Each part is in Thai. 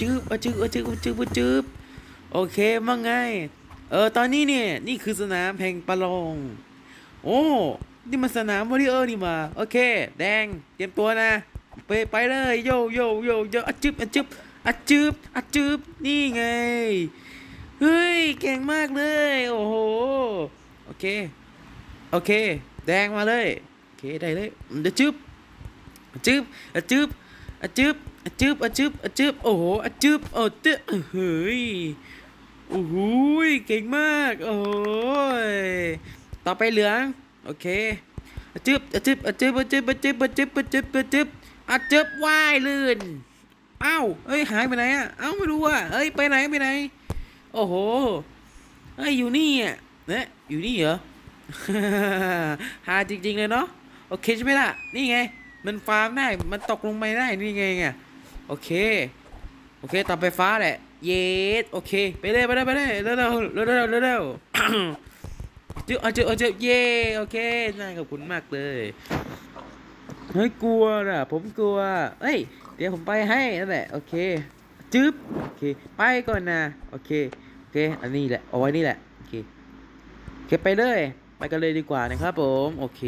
จืบอะจืบอะจืบอะจืบอะจืบอะจืบโอเคว่าไง เออ ตอนนี้เนี่ย นี่คือสนามแห่งประลอง โอ้ นี่มันสนามวอลเลย์เออร์นี่มา โอเค แดง เตรียมตัวนะ ไปไปเลยโยโยโยโยอะจืบอะจืบอจืบอจืบนี่ไง เฮ้ย เก่งมากเลย โอ้โห โอเค โอเค แดงมาเลย โอเค ได้เลยเดี๋ยวจืบจืบจืบจืบ อะจืบอะจืบอะจืบโอ้โหอะจืบโอ้เตะเฮ้ยโอ้โหเก่งมากโอ้ยต่อไปเหลืองโอเคอะจึบอะจึบอะจึบอะจึบอะจึบอะจึบอะจึบอะจึบอะจึบว่ายลื่นเอ้าเอ้ยหายไปไหนอะเอ้าไม่รู้อะเอ้ยไปไหนไปไหน โอ้โหเอ้ยอยู่นี่อะเนี่ยอยู่นี่เหรอหาจริงๆเลยเนาะโอเคใช่ไหมล่ะนี่ไง มันฟาร์มได้ มันตกลงไปได้ นี่ไงไง โอเค โอเคต่อไปฟ้าแหละ เยสโอเค ไปเลยไปเลยไปเลยเร็วเร็วเร็วเร็วเร็วเร็วจืบเอาจืบเอาจืบเย่โอเคน่าขอบคุณมากเลยเฮ้ยกลัวนะผมกลัวเอ้ย เดี๋ยวผมไปให้นั่นแหละ โอเคจืบโอเค ไปก่อนนะ โอเค โอเค อันนี้แหละ เอาไว้นี่แหละ โอเคโอเคไปเลย ไปกันเลยดีกว่านะครับผม โอเค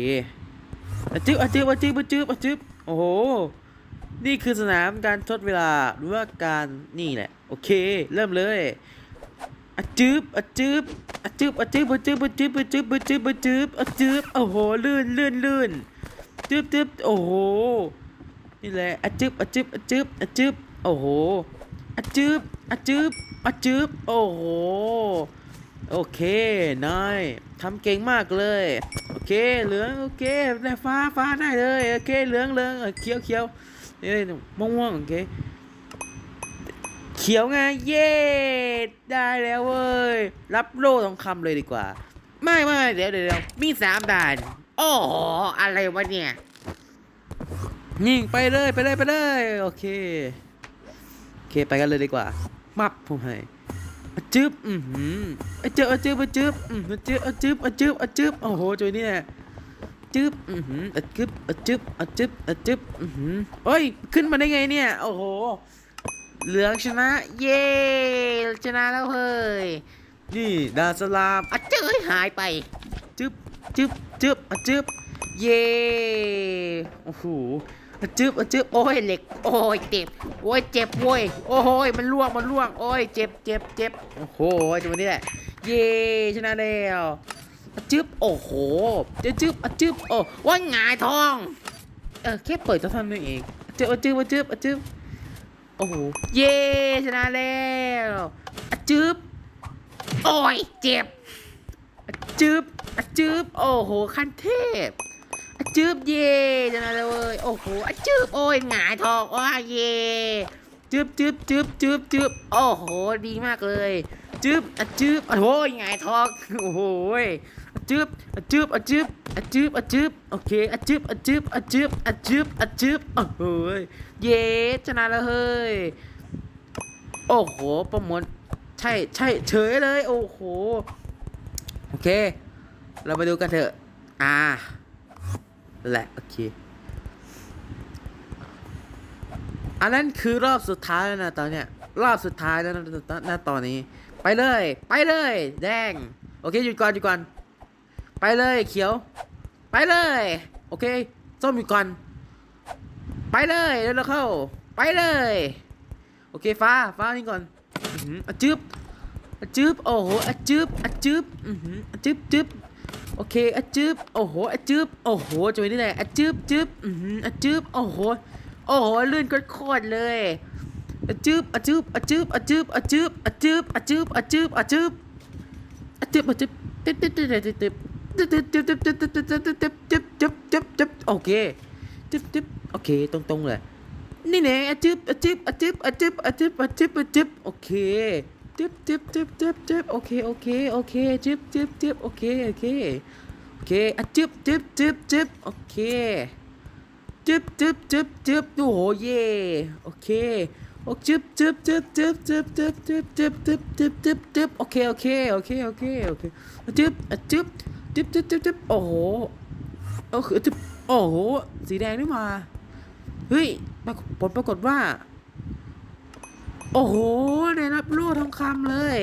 อะจืบอะจืบอะจืบอะจืบอะจืบโอ้โห นี่คือสนามการทดเวลาหรือว่าการนี่แหละ โอเค เริ่มเลยอะจืบอะจืบอะจืบอะจืบอะจืบอะจืบอะจืบอะจืบอะจืบอะจืบโอ้โหลื่นลื่นลื่นจืบจืบโอ้โหนี่แหละอะจืบอะจืบอะจืบอะจืบโอ้โหอะจืบอะจืบอะจืบโอ้โหโอเคนายทำเก่งมากเลย โอเคเหลืองโอเคได้ฟ้าฟ้าได้เลยโอเคเหลืองเหลืองเออเขียว เขียม่วงม่วงโอเคเขียวไงเย้ได้แล้วเว้ยรับโล่ทองคำเลยดีกว่า ไม่ไม่เดี๋ยวเดี๋ยวมีสามด่านโอ้โหอะไรวะเนี่ยนี่ไปเลยไปเลยไปเลยโอเคโอเคไปกันเลยดีกว่า มับผมให้จึ๊บอือหืออะจึ๊บอะจึ๊บอะจึ๊บอืออะจึ๊บอะจึ๊บอะจึ๊บอะจึ๊บโอ้โหจุยนี่แหละ จึ๊บอือหืออะจึ๊บอะจึ๊บอะจึ๊บอะจึ๊บอือหือเอ้ย ขึ้นมาได้ไงเนี่ย โอ้โห เหลืองชนะ เย้ชนะแล้วเฮ้ย นี่ดาสลามอะเจ้ยหายไปจึ๊บจึ๊บจึ๊บอะจึ๊บเย้โอ้โหอะจึ๊บอะจึ๊บโอ้ยเหล็ก โอ้ยเจ็บ โอ้ยเจ็บโว้ย โอ้ยมันล่วง มันล่วง โอ้ยเจ็บเจ็บเจ็บโอ้โหจังหวะนี้แหละ เย้ชนะแล้วอะ จึ๊บโอ้โหจะจึ๊บอจึ๊บโอ้ว่าหงายทอง เออแค่เปิดจะทำนั่นเองอจึ๊บอจึ๊บอจึ๊บอจึ๊บโอ้โห เย้ชนะแล้วอจึ๊บโอ้ยเจ็บอจึ๊บอจึ๊บโอ้โหขั้นเทพอจึ๊บเย้ชนะแล้วเว้ยโอ้โหอจึ๊บโอ้ยหงายทองว้าเย้จึ๊บจึ๊บจึ๊บจึ๊บจึ๊บโอ้โห ดีมากเลย จึ๊บอจึ๊บโอ้โหงายทอง โอ้โห จึบอจึบอจึบอจึบอจึบโอเคอจึบอจึบอจึบอจึบอจึบโอ้โหเย้ชนะแล้วเฮ้ย โอ้โห ประมวลใช่ใช่เฉยเลย โอ้โห โอเค เราไปดูกันเถอะ อ่าแหละ โอเค อันนั้นคือรอบสุดท้ายแล้วนะตอนเนี้ย รอบสุดท้ายแล้วนะตอนนี้ ไปเลย ไปเลย แดง โอเค หยุดก่อน หยุดก่อน ไปเลยเขียว ไปเลย โอเคส้มหยุดก่อน ไปเลยเร็วเราเข้า ไปเลย โอเคฟ้าฟ้านี่ก่อนอื้อหืออะจึ๊บอะจึ๊บโอ้โหอะจึ๊บอะจึ๊บอือหืออะจึ๊บจึ๊บโอเคอะจึ๊บโอ้โหอะจึ๊บโอ้โหจังหวะนี้แหละอะจึ๊บจึ๊บอือหืออะจึ๊บโอ้โหโอ้โหลื่นโคตรเลยอะจึ๊บอะจึ๊บอะจึ๊บอะจึ๊บอะจึ๊บอะจึ๊บอะจึ๊บอะจึ๊บอะจึ๊บอะจึ๊บอะจึ๊บตึ๊ดตึ๊ดตึ๊ดตึ๊ดตึ๊ด ตึ๊ดตึ๊ดตึ๊ดตึ๊ดตึ๊ดตึ๊ดตึ๊ดตึ๊ดตึ๊ดตึ๊ดตึ๊ดตึ๊ดตึ๊ดโอเคจึ๊บจึ๊บโอเคตรงๆเลยนี่แน่อะจึ๊บอะจึ๊บอะจึ๊บอะจึ๊บอะจึ๊บอะจึ๊บอะจึ๊บโอเคจึ๊บจึ๊บจึ๊บจึ๊บจึ๊บโอเคโอเคโอเคจึ๊บจึ๊บจึ๊บโอเคโอเคโอเคอะจึ๊บจึ๊บจึ๊บจึ๊บโอเคจึ๊บจึ๊บจึ๊บจึ๊บโอ้โหเย่โอเคโอ้จึ๊บจึ๊บจึ๊บจึ๊บจึ๊บจึ๊บจึ๊บจึ๊บจึ๊บจึ๊บจึ๊บจึ๊บโอเคโอเคโอเคโอเคโอเคอะจึ๊บอะจึ๊บ จึ๊บจึ๊บจึ๊บจึ๊บโอ้โหโอ้โหจึ๊บโอ้โห สีแดงนี่มา เฮ้ยผลปรากฏว่า โอ้โห ได้รับโล่ทองคำเลย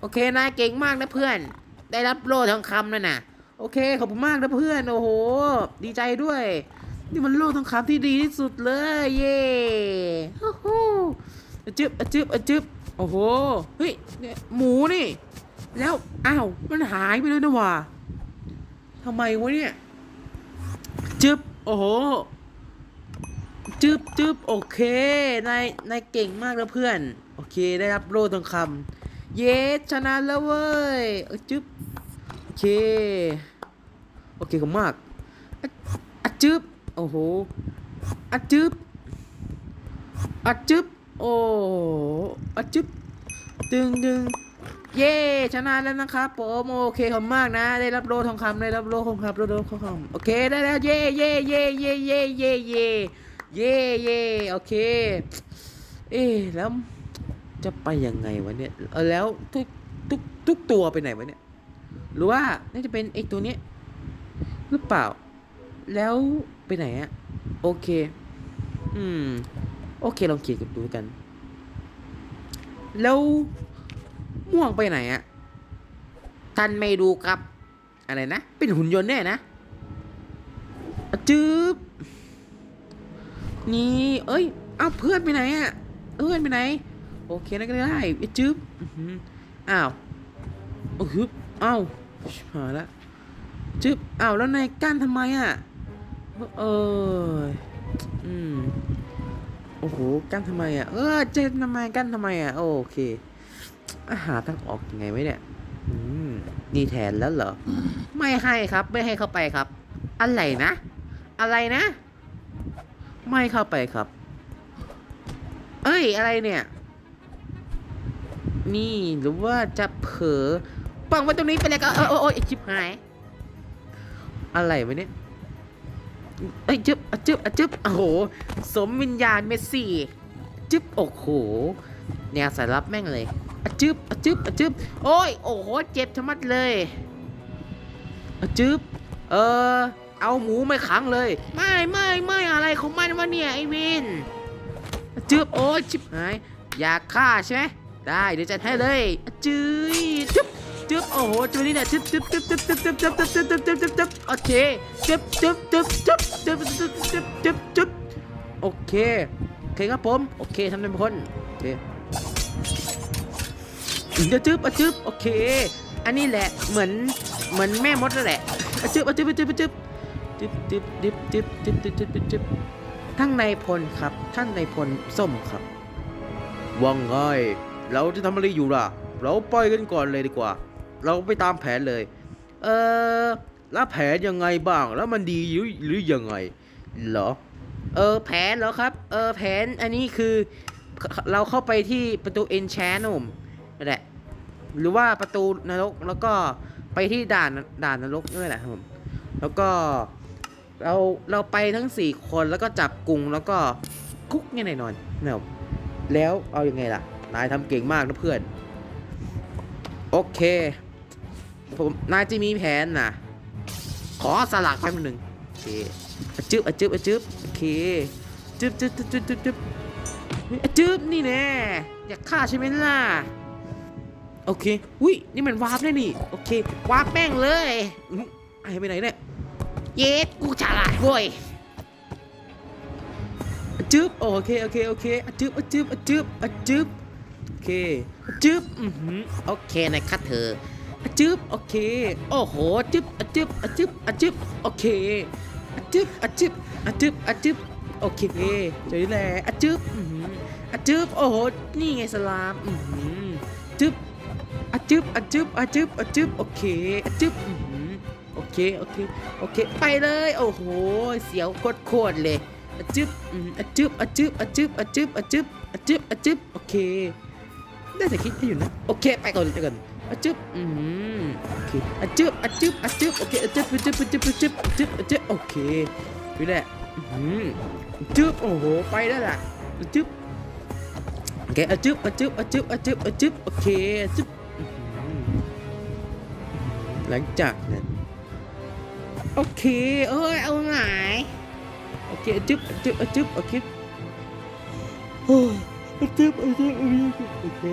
โอเคนายเก่งมากนะเพื่อน ได้รับโล่ทองคำนั่นน่ะ โอเค ขอบคุณมากนะเพื่อน โอ้โห ดีใจด้วย นี่มันโล่ทองคำที่ดีที่สุดเลย เย่ฮู้ฮู้อจึบอจึบอจึบโอ้โห เฮ้ยเนี่ยหมูนี่ แล้ว อ้าว มันหายไปเลยนะว่ะ ทำไมวะเนี่ย จึบโอ้โห จึบจึบโอเค นาย นายเก่งมากนะเพื่อน โอเค ได้รับโล่ทองคำ เย้ชนะแล้วเว้ยจึบโอเค โอเคขอบมากอะอะจึบโอ้โหอะจึบอะจึบโอ้อะจึบดึงดึง เย้ชนะแล้วนะครับผมโอเคขอบมากนะ ได้รับโล่ทองคำได้รับโล่ทองคำโล่ทองคำโอเคได้แล้วเย้เย้เย้เย้เย้เย้เย้เย้เย้โอเค เอ๊แล้วจะไปยังไงวะเนี่ยเออแล้วทุกทุกทุกตัวไปไหนวะเนี่ยหรือว่าน่าจะเป็นไอ้ตัวนี้หรือเปล่า แล้วไปไหนอะโอเค อืม โอเคลองเขียนกันดูกัน แล้ว ม่วงไปไหนอะท่านไม่ดูครับ อะไรนะ เป็นหุ่นยนต์แน่นะจืบนี่ เอ้ย เอาเพื่อนไปไหนอะเพื่อนไปไหน โอเคนั่นก็ได้จืบอ้าวโอ้ฮึบอ้าวหายละจืบอ้าวแล้วนายกั้นทำไมอะเอออืมโอ้โหกั้นทำไมอะ เออเจนทำไมกั้นทำไมอะ โอเค หาทางออกยังไงไว้เนี่ย อืม นี่แทนแล้วเหรอ ไม่ให้ครับ ไม่ให้เข้าไปครับ อะไรนะ อะไรนะ ไม่เข้าไปครับ เอ้ย อะไรเนี่ย นี่หรือว่าจะเผลอปังไว้ตรงนี้ไปเลยก็เออโอ้ยชิบหาย อะไรวะเนี่ยเอ้ยจึ๊บอะจึ๊บอะจึ๊บโอ้โห สมวิญญาณเมสซี่ จึ๊บ โอ้โห แนวสายลับแม่งเลย อะจึ๊บอะจึ๊บอะจึ๊บโอ้ย โอ้โห เจ็บชะมัดเลยอะจึ๊บเออ เอาหมูไม่ขังเลย ไม่ไม่ไม่อะไรของมันวะเนี่ยไอวินอะจึ๊บโอ้ยชิบหาย อยากฆ่าใช่ไหมได้เดี๋ยวจัดให้เลยอะจื้ยจึ๊บจึ๊บโอ้โหตัวนี้เนี่ยจึ๊บจึ๊บจึ๊บจึ๊บจึ๊บจึ๊บจึ๊บจึ๊บจึ๊บจึ๊บจึ๊บจึ๊บโอเคจึ๊บจึ๊บจึ๊บจึ๊บจึ๊บจึ๊บจึ๊บจึ๊บจึ๊บโอเคโอเคครับผมโอเคทำได้เป็นคนโอเค เดี๋ยวจึ๊บอะจึ๊บโอเค อันนี้แหละเหมือนเหมือนแม่มดนั่นแหละอะจึ๊บอะจึ๊บอะจึ๊บอะจึ๊บจึ๊บจึ๊บจึ๊บจึ๊บจึ๊บจึ๊บจึ๊บจึ๊บจึ๊บท่านนายพลครับ ท่านนายพลส้มครับว่าไงเราจะทำอะไรอยู่ล่ะ เราไปกันก่อนเลยดีกว่า เราไปตามแผนเลย เออแล้วแผนยังไงบ้าง แล้วมันดีหรือหรือยังไงเหรอ เออแผนเหรอครับ เออแผนอันนี้คือ เราเข้าไปที่ประตูเอนชานุ่ม นั่นแหละ หรือว่าประตูนรกแล้วก็ไปที่ด่านด่านนรกนั่นแหละครับผมแล้วก็เราเราไปทั้งสี่คนแล้วก็จับกลุ่มแล้วก็คุกเนี่ยแน่นอนนะแล้วเอาอยังไงล่ะ นายทำเก่งมากนะเพื่อน โอเค ผมนายจะมีแผนนะขอสลักแป๊บหนึ่งโอเคอจึ๊บอจึ๊บอจึ๊บโอเคจึ๊บจึ๊บจึ๊บจึ๊บจึ๊บอจึ๊บนี่แน่อยากฆ่าใช่ไหมล่ะ โอเค อุ้ย นี่มันวาร์ปได้นี่ โอเควาร์ปแม่งเลยอื้อไอ้ไปไหนเนี่ย เย็ดกูฉลาดเว้ยอะจึ๊บโอเค โอเค โอเคอะจึ๊บอะจึ๊บอะจึ๊บอะจึ๊บโอเคอะจึ๊บอือหือโอเคนะครับเธออะจึ๊บโอเค โอ้โหจึ๊บอะจึ๊บอะจึ๊บอะจึ๊บโอเคอะจึ๊บอะจึ๊บอะจึ๊บอะจึ๊บโอเคเจอแล้วอะจึ๊บอือหืออะจึ๊บโอ้โห นี่ไงสลามอือหือจึ๊บ อะจึบอะจึบอะจึบอะจึบโอเคอะจึบโอเคโอเคโอเค ไปเลย โอ้โห เสียวโคตรเลยอะจึบอะจึบอะจึบอะจึบอะจึบอะจึบอะจึบอะจึบโอเคได้แต่คิดให้อยู่นะโอเค ไปก่อนไปก่อนอะจึบอืมโอเคอะจึบอะจึบอะจึบโอเคอะจึบอะจึบอะจึบอะจึบอะจึบอะจึบโอเคนี่แหละอืมจึบโอ้โหไปได้ละอะจึบโอเคอะจึบอะจึบอะจึบอะจึบอะจึบโอเคอะจึ๊บ หลังจากนั้น โอเค เอ้ย เอาไหนโอเคจึ๊บจึ๊บจึ๊บโอเคโอ้ยอะจึ๊บอะจึ๊บโอเค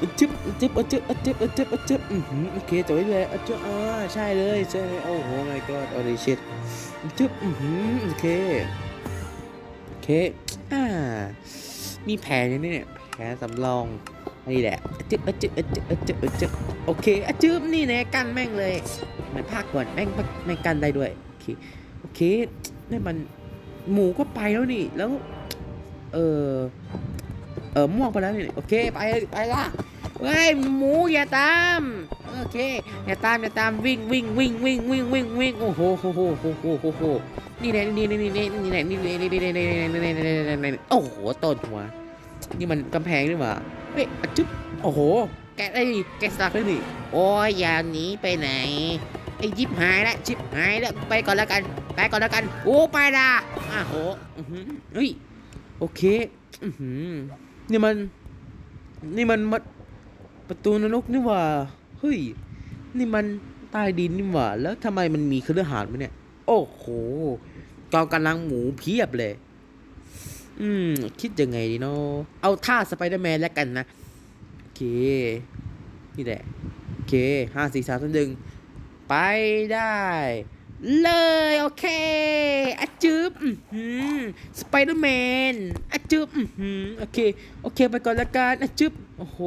อะจึ๊บอะจึ๊บอะจึ๊บอะจึ๊บอะจึ๊บอะจึ๊บอือหือโอเคจบได้เลยอะจึ๊บอ่าใช่เลยใช่เลยโอ้โห my god โอ้ย shit อะจึ๊บอือหือโอเคโอเคอ่ามีแผนอยู่เนี่ยแผนสำรอง นี่แหละอจึ๊บอจึ๊บอจึ๊บอจึ๊บอจึ๊บโอเคอจึ๊บนี่แน่กันแม่งเลยเหมือนภาคก่อนแม่งแม่งกันได้ด้วยโอเคโอเคนี่มันหมูก็ไปแล้วนี่แล้ว เออเออม่วงไปแล้วนี่โอเคไปไปละเฮ้ยหมูอย่าตามโอเคอย่าตามอย่าตามวิ่งวิ่งวิ่งวิ่งวิ่งวิ่งวิ่งโอ้โหโหโหโหโหโหโหนี่แหละนี่นี่นี่นี่นี่แหละนี่นี่นี่นี่นี่นี่นี่นี่โอ้โหต้นหัวนี่มันกำแพงนี่หว่า เฮ้ยอะจุ๊บโอ้โห แกได้แกสลักเลยนี่ โอ้ยอย่าหนีไปไหนไอ้ยิบหายแล้วชิบหายแล้วไปก่อนแล้วกัน ไปก่อนแล้วกัน โอ้ไปละอ้าวโหเฮ้ยโอเคอือหือนี่มัน นี่มันมัดประตูนรกนี่หว่าเฮ้ยนี่มันใต้ดินนี่หว่า แล้วทำไมมันมีเครือหาดไหมเนี่ย โอ้โหกองกำลังหมูเพียบเลย อืม คิดยังไงดีเนาะเอาท่าสไปเดอร์แมนแล้วกันนะ โอเค นี่แหละ โอเคห้าสี่สามสองหนึ่งไปได้ เลยโอเคอะจึ๊บสไปเดอร์แมนอะจึ๊บโอเค โอเคไปก่อนละกันอะจึ๊บโอ้โห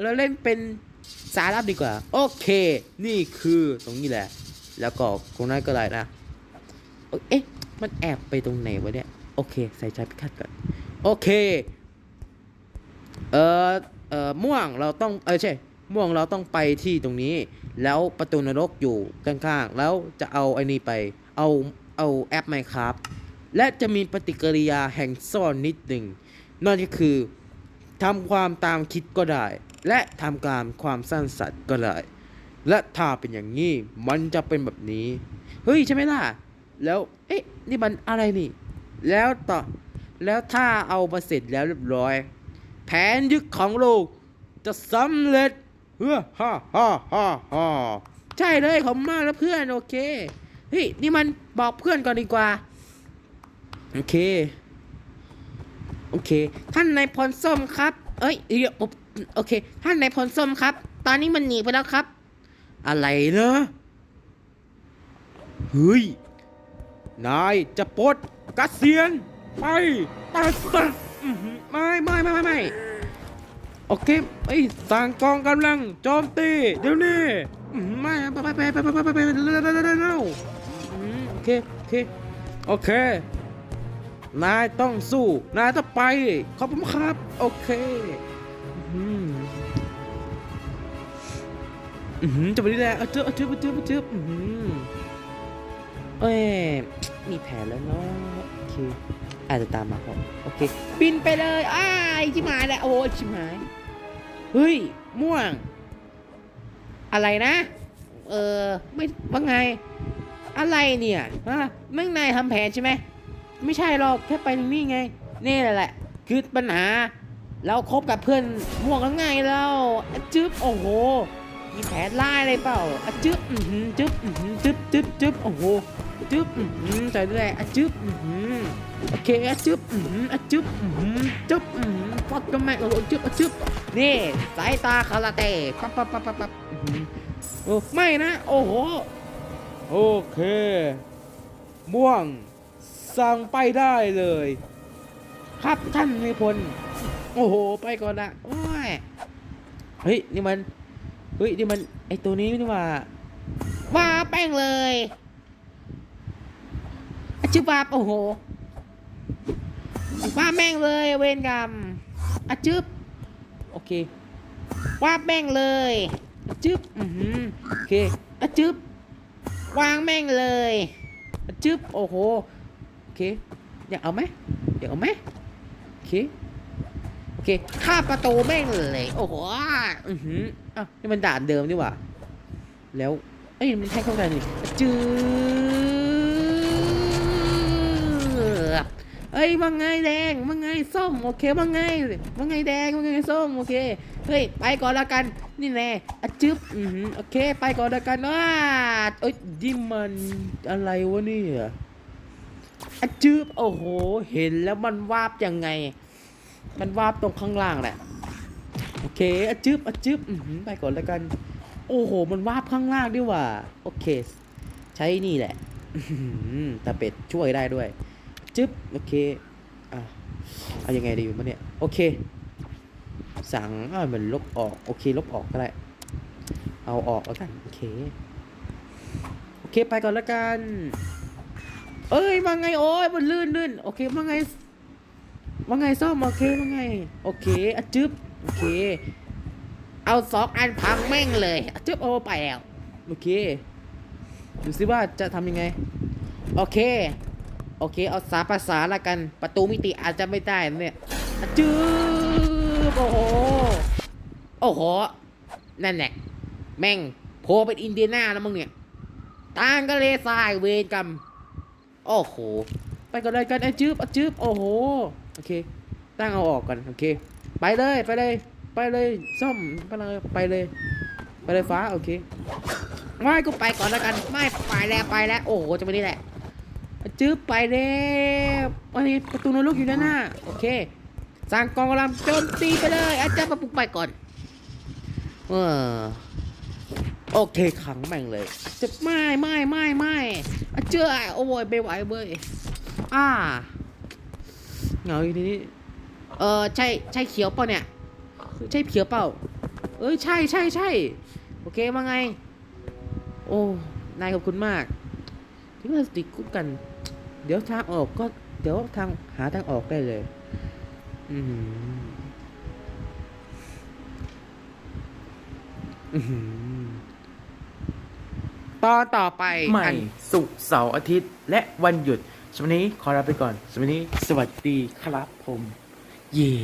เราเล่นเป็นสารับดีกว่า โอเค นี่คือตรงนี้แหละ แล้วก็ตรงนั้นก็ได้นะ เอ๊ะ มันแอบไปตรงไหนวะเนี่ย โอเค ใส่ใจพิคัดก่อน โอเค เออเออม่วงเราต้อง เออใช่ ม่วงเราต้องไปที่ตรงนี้ แล้วประตูนรกอยู่ข้างๆ แล้วจะเอาไอ้นี่ไป เอา เอาแอป Minecraft และจะมีปฏิกิริยาแห่งซ่อนนิดหนึ่ง นั่นก็คือทำความตามคิดก็ได้ และทำการความสร้างสรรค์ก็ได้ และถ้าเป็นอย่างนี้ มันจะเป็นแบบนี้ เฮ้ย ใช่ไหมล่ะ แล้ว เอ๊ะ นี่มันอะไรนี่ แล้วต่อแล้วถ้าเอามาเสร็จแล้วเรียบร้อย แผนยึดของโลกจะสำเร็จเฮ้อฮ่าฮ่าฮ่าฮ่าใช่เลยขอบมากแล้วเพื่อนโอเคเฮ้ยนี่มันบอกเพื่อนก่อนดีกว่า โอเค โอเค ท่านนายพลส้มครับ เอ้ยเดี๋ยวโอเค ท่านนายพลส้มครับ ตอนนี้มันหนีไปแล้วครับ อะไรนะเฮ้ย นายจะปลด กัสเซียน ไปปัสสไม่ไม่ไม่ไม่ไม่โอเคไอ้สั่งกองกำลังโจมตีเดี๋ยวนี้ไม่ไปไปไปไปไปไปไปโอเคโอเคโอเคนายต้องสู้ นายต้องไป ขอบคุณครับ โอเคจะไปดีแล้วเจอเจอเจอเจอเอ้ยมีแผนแล้วเนาะ อเคอาจจะตามมาครับโอเค บินไปเลยอ้ายชิบหายแล้วโอ้ชิบหาย เฮ้ย ม่วง อะไรนะ เออไม่ว่าไง อะไรเนี่ยฮะแม่งนายทำแผนใช่ไหม ไม่ใช่หรอกแค่ไปตรงนี้ไง นี่แหละ คือปัญหา เราคบกับเพื่อนม่วงกันไงเราจึ๊บโอ้โหมีแผนล่ายอะไรเปล่าจึ๊บอือหือจึ๊บอือหือจึ๊บจึ๊บจึ๊บโอ้โห จึ๊บอือหือใส่ด้วยอะจึ๊บอือหือโอเคอะจึ๊บอือหืออะจึ๊บอือหือจึ๊บอือหือฟักก็แม่งโอ้จึ๊บอะจึ๊บนี่สายตาคาราเต้ปั๊บปั๊บปั๊บปั๊บปั๊บโอ้ไม่นะ โอ้โห โอเค ม่วง สั่งไปได้เลย ครับท่านนายพลโอ้โห ไปก่อนละโอ้ยเฮ้ย นี่มัน เฮ้ย นี่มัน ไอตัวนี้นี่ว่า ว่าแป้งเลย อะชื่อว่าโอ้โหว่าแม่งเลยเวนกรรมอจึ๊บโอเคว่าแม่งเลยอจึ๊บอือหือโอเคอจึ๊บวางแม่งเลยอจึ๊บโอ้โหโอเคอยากเอาไหมอยากเอาไหมโอเคโอเคข้าประตูแม่งเลยโอ้โหอือหืออ้าวนี่มันด่านเดิมนี่หว่าแล้วเอ้ยมันแท่งเข้าไปนี่อจึ๊บ เอ้ยว่าไงแดงว่าไงส้มโอเคว่าไงว่าไงแดงว่าไงส้มโอเคเฮ้ยไปก่อนละกันนี่แน่อะจึ๊บอือหือโอเค ไปก่อนละกันว้าเอ้ยดิมันอะไรวะเนี่ยอะจึ๊บโอ้โห เห็นแล้วมันวาบยังไง มันวาบตรงข้างล่างแหละโอเคอะจึ๊บอะจึ๊บอื้อหือไปก่อนล้วกัน โอ้โห มันวาบข้างล่างด้วยว่ะโอเค ใช้นี่แหละตาเป็ดช่วยได้ด้วย จึ๊บโอเคอะเอายังไงดีมันเนี่ยโอเค สั่งอ่ามันลบออกโอเคลบออกก็ได้เอาออกแล้วกันโอเคโอเคไปก่อนแล้วกัน เอ้ยมาไงโอ้ยมันลื่นลื่นโอเคมาไงมาไงซ่อมโอเคมาไง โอเคอะจึ๊บโอเค เอาสองอันพังแม่งเลยอจึ๊บเอาไปแล้ว โอเคดูสิว่าจะทำยังไง โอเค โอเค เอาสาภาษาละกัน ประตูมิติอาจจะไม่ได้นะเนี่ยจึ๊บโอ้โห โอ้โห นั่นแหละ แม่งโผล่เป็นอินเดียนาแล้วมึงเนี่ยทางก็เลยทรายเวรกรรม โอ้โห ไปก่อนเลยกันไอ้จืบไอะจืบโอ้โห โอเค ตั้งเอาออกก่อน โอเค ไปเลย ไปเลย ไปเลยซ่อมไปเลย ไปเลย ไปเลยฟ้า โอเค ไม่กูไปก่อนแล้วกัน ไม่ ไปแล้ว ไปแล้ว โอ้โห จะไปนี่แหละ จืบไปแล้ววันนี้ประตูนรกอยู่ด้านหน้า โอเค สร้างกองกำลังโจมตีไปเลย อาจารย์มาปลุกไปก่อน เออโอเคขังแม่งเลยจะไม่ไม่ไม่ไม่อะเจ้าโอ้ยไม่ไหวเว้ยอ่าเงาอยู่ทีนี้ เออใช่ใช่เขียวเปล่าเนี่ย ใช่เขียวเปล่า เอ้ยใช่ใช่ใช่โอเคมาไง โอ้ นายขอบคุณมาก ที่เราติดคุกกัน เดี๋ยวทางออกก็เดี๋ยวทางหาทางออกได้เลย อืมอืมตอนต่อไปใหม่อันสุกร์เสาร์อาทิตย์ และวันหยุดสวันนี้ขอลาไปก่อนสวันนี้ สวัสดีครับผม เย่